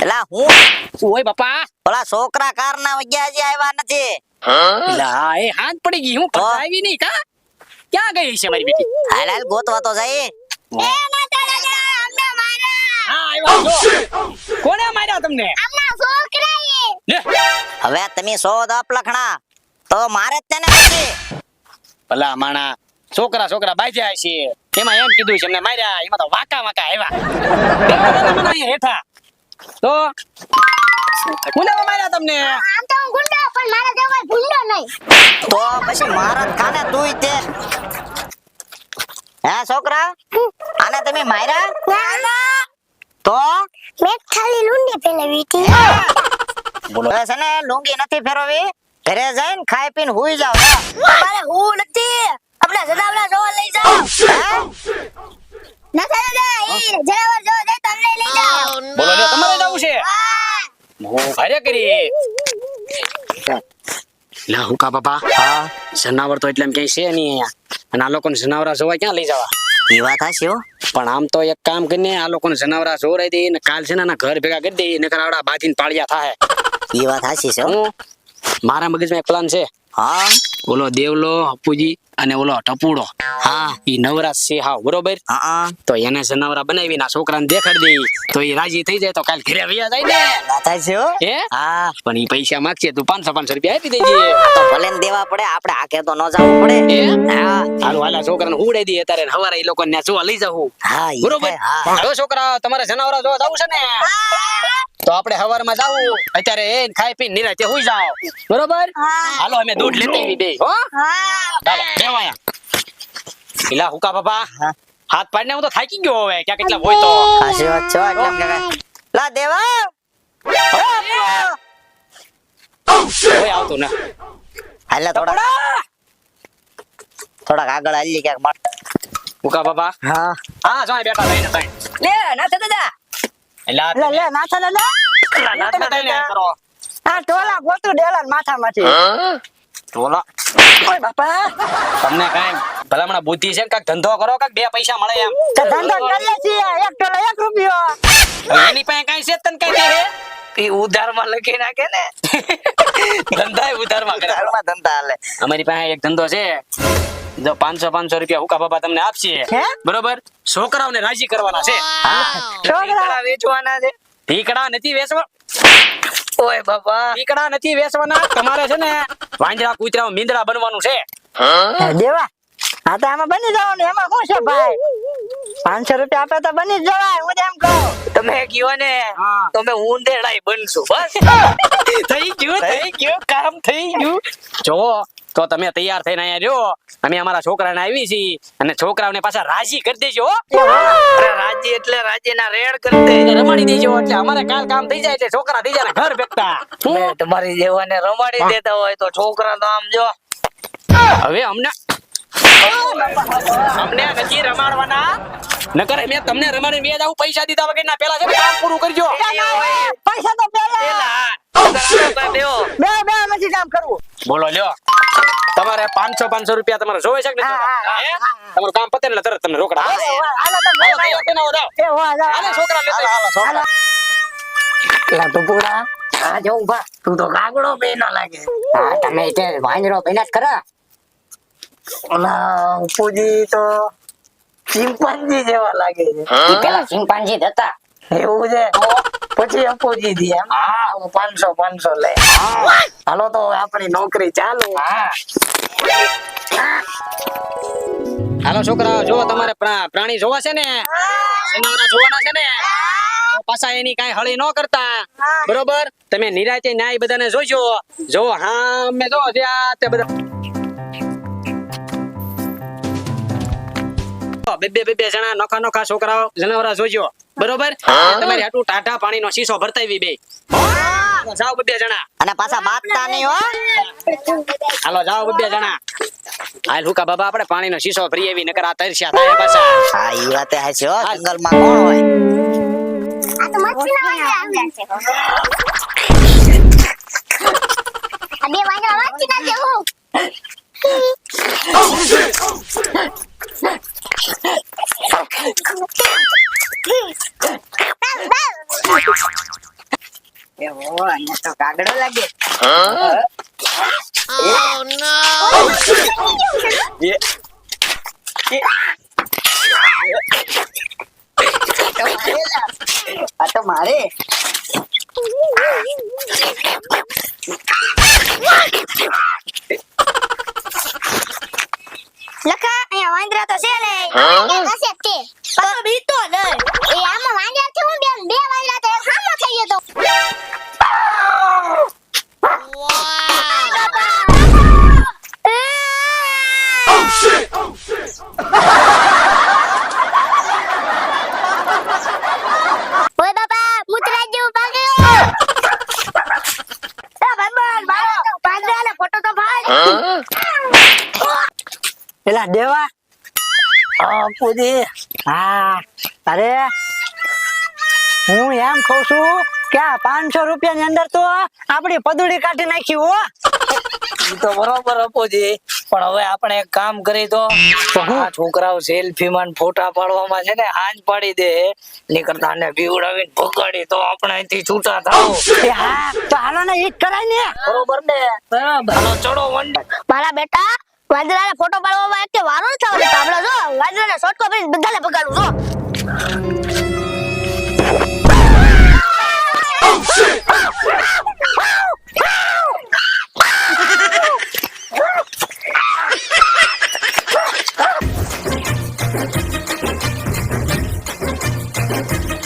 એલા હું? ઓય બાપા. પેલા છોકરા કાર ના વગ્યા હજી આવ્યા નથી. લા એ હાથ પડી ગઈ. હું આવી નહીં કા? ક્યાં ગઈ છે મારી બેટી? હાલ હાલ ગોતવા તો જાય હા આવ્યા કોને માર્યા તમને? લે. હવે તમે સો દપ લખણા. તો મારે જ તેને પછી ભલા માણા છોકરા છોકરા બાજ્યા છે એમાં એમ કીધું છે એમને માર્યા. એમાં તો વાકા વાકા આવ્યા. બેઠા હતા માર્યા તમને? આમ તો કોને માર્યા નહીં. તો પછી મારા ખાને તુંય તે. હે છોકરા? આને તમે માર્યા? તો? બોલો. હવે છે ને લુંગી નથી ફેરવવી ઘરે જઈને ખાઈ પીને હુઈ જાવ મારે હું નથી આપણે જનાવરા જોવા લઈ જાઓ ના થાય દાદા એ જનાવર જોવા જાય તમને લઈ જાઓ બોલો લ્યો તમારે જવું છે હા. હું લા હુકા બાપા? હા? જનાવર તો એટલે એમ ક્યાંય છે નહીં અહીંયા. અને આ લોકોને જનાવરા જોવા ક્યાં લઈ જવા? એ વાત હાચી હો. પણ આમ તો એક કામ કરીને આ લોકોને જનાવરા જોરાઈ દે ને કાલ છે ને ઘર ભેગા કરી દે નકર આવડા બાજીને પાળિયા થાય એ વાત હાચી છે હો. હું? મારા મગજમાં એક પ્લાન છે. હા? ઓલો દેવલો અપુજી અને ઓલો ટપુડો. હા. ઈ નવરા છે હાવ બરોબર? હા તો એને છે નવરા બનાવી ના છોકરાને દેખાડી દે તો ઈ રાજી થઈ જાય તો કાલ ઘરે વયા જાય ને. થાય છે હે. હા? પણ ઈ પૈસા માંગશે તું પાંચસો પાંચસો રૂપિયા આપી દેજે. તો ભલે ને દેવા પડે આપણે આખે તો ન જવું પડે. હે? હા. હાલો હાલા છોકરાને હુવડાઈ દઈએ તારે ને હવારે ઈ લોકોને જોવા લઈ જાવું હા બરોબર? હા. છોકરા તમારે જનાવરા જોવા જવું છે ને? તો આપણે હવારમાં જાવું. અત્યારે એ ખાઈ પીને નિરાતે હુઈ જાવ બરોબર? હાલો અમે દૂધ લેતી આવી બે. હો? ચાલો બેવાયા પેલા હુકા બાપા? હાથ પાડીને હું તો થાકી ગયો હવે ક્યાં કેટલા હોય તો. સાચી વાત છે હો, એટલે એમ કે લા દેવા. હવે આવતું ને. હાલે થોડા થોડાક આગળ હાલી ક્યાંક હુકા બાપા? હા. હા જો બેઠા થઈને લે ના થતા ટોલા ગોતું ડેલા માથામાંથી. ટોલા ઓય બાપા. તમને કાંઈ ભલામણા બુદ્ધિ છે ને ધંધો કરો કાંઈક બે પૈસા મળે એમ. તો ધંધો કરીએ છીએ. એક ટોલા એક રૂપિયો. એની પાસે કાંઈ છે તને કાંઈ દે ઉધારમાં લખી નાખે ને. ધંધા ઉધારમાં કરે. ધંધા હાલે. અમારી પાસે એક ધંધો છે. જો પાંચસો પાંચસો રૂપિયા હુકા બાબા તમને આપશે. બરોબર? છોકરાઓને રાજી કરવાના છે. છોકરા. વેચવાના છે. ઢીકડા નથી વેચવા. ઓય બાબા ઢીકડા નથી વેચવાના. તમારે છે ને વાંદરા કૂતરા મીંદડા બનવાનું છે. હે, દેવા. હા તો આમાં બની જાવ ને એમાં શું છે ભાઈ? પાંચસો રૂપિયા આપે તો બની જવાય હું એમ કહું. તમે કયો ને હા. તમે ઊંધેડાઈ બનશો બસ. થઈ ગયું થઈ ગયું કામ થઈ ગયું. જો તો તમે તૈયાર થઈને અહીંયા રહ્યો. અમે અમારા છોકરાને આવી છીએ અને છોકરાઓને પાછા રાજી કરી દેજો રાજી એટલે રાજીના રેડ કરી એને રમાડી દેજો એટલે અમારે કાલ કામ થઈ જાય એટલે છોકરા થઈ જાય ઘર ભેગતા. તમારી જેવાને રમાડી દેતા હોય તો છોકરા તો આમ જો. હવે અમને અમને નથી રમાડવાના. નકર મેં તમને રમાડી બે જાવ પૈસા દીધા વગર ના પેલા છે કામ પૂરું કરજો. પૈસા તો પેલા. પેલા. આગળ આગળ બેહો. બે બે નથી કામ કરવું બોલો લ્યો. તમારે પાંચસો પાંચસો રૂપિયા તમારે જોવે છે કે? તમારું કામ પતે ને તરત તમને રોકડા તો હો જા છોકરા ઊભા તું તો કાગડો બેનો લાગે. હા તમે તે વાંદરો પેલા જ ખરા. ઓલા ઉપુજી તો ચિંપાંજી જેવા લાગે છે. પેલા ચિંપાંજી હતા. એવું છે? પછી અપોજી દી એમ. હું. પાંચસો પાંચસો લે હાલો તો આપણી નોકરી ચાલુ. હાલો છોકરા જો તમારે પ્રાણી જોવા છે ને? જનાવરા જોવાના છે ને? પાછા એની કઈ હળી ન કરતા. બરોબર? તમે નિરાતે ન્યાય બધાને જોજો જો હા મેં જો ત્યાં તે બધા બે બે બે બે જણા નોખા નોખા છોકરાઓ જનાવરા જોજો. બરોબર? તમારી હાટું ટાટા પાણીનો શીશો ભરતાવી બે જાઓ બે જણા. અને પાછા બાતતા નહીં હો. હાલો જાઓ બે જણા. હાલ હુકા બાબા આપણે પાણીનો શીશો ભરી એવી નકર આ તરસ્યા થાય પાછા. હા ઈ વાતે હાચી હો જંગલમાં કોણ હોય? આ તો મચ્છી ના વાંદરા આવ્યા છે આ બે વાંદરા વાંચી નાખે હું આને તો કાગડો લાગે. આ તો મારે. લખા અહીંયા વાંદરા તો છે ને. અહીંયા તે તો. પેલા દેવા હા હા અરે હું એમ કઉ છું કે આ પાંચસો રૂપિયા ની અંદર તો આપડી પદુડી કાઢી નાખી હો તો બરોબર અપોજી પણ હવે આપણે એક કામ કરી તો છોકરાઓ સેલ્ફી માં ફોટા પાડવામાં છે ને હાજ પાડી દે. નીકળતા ને બીવડાવીને ભગાડી તો આપણે અહીંથી છૂટા થાવ. હા તો હાલો ને ઈ કરાય ને. બરોબર ને? બરાબર. ચડો વંડ. મારા બેટા વાંદરાને ફોટો પાડવામાં એક વારો જ થવાનો? આપણે જો, વાંદરાને શોર્ટ કોપી બધાને પગાડું જો.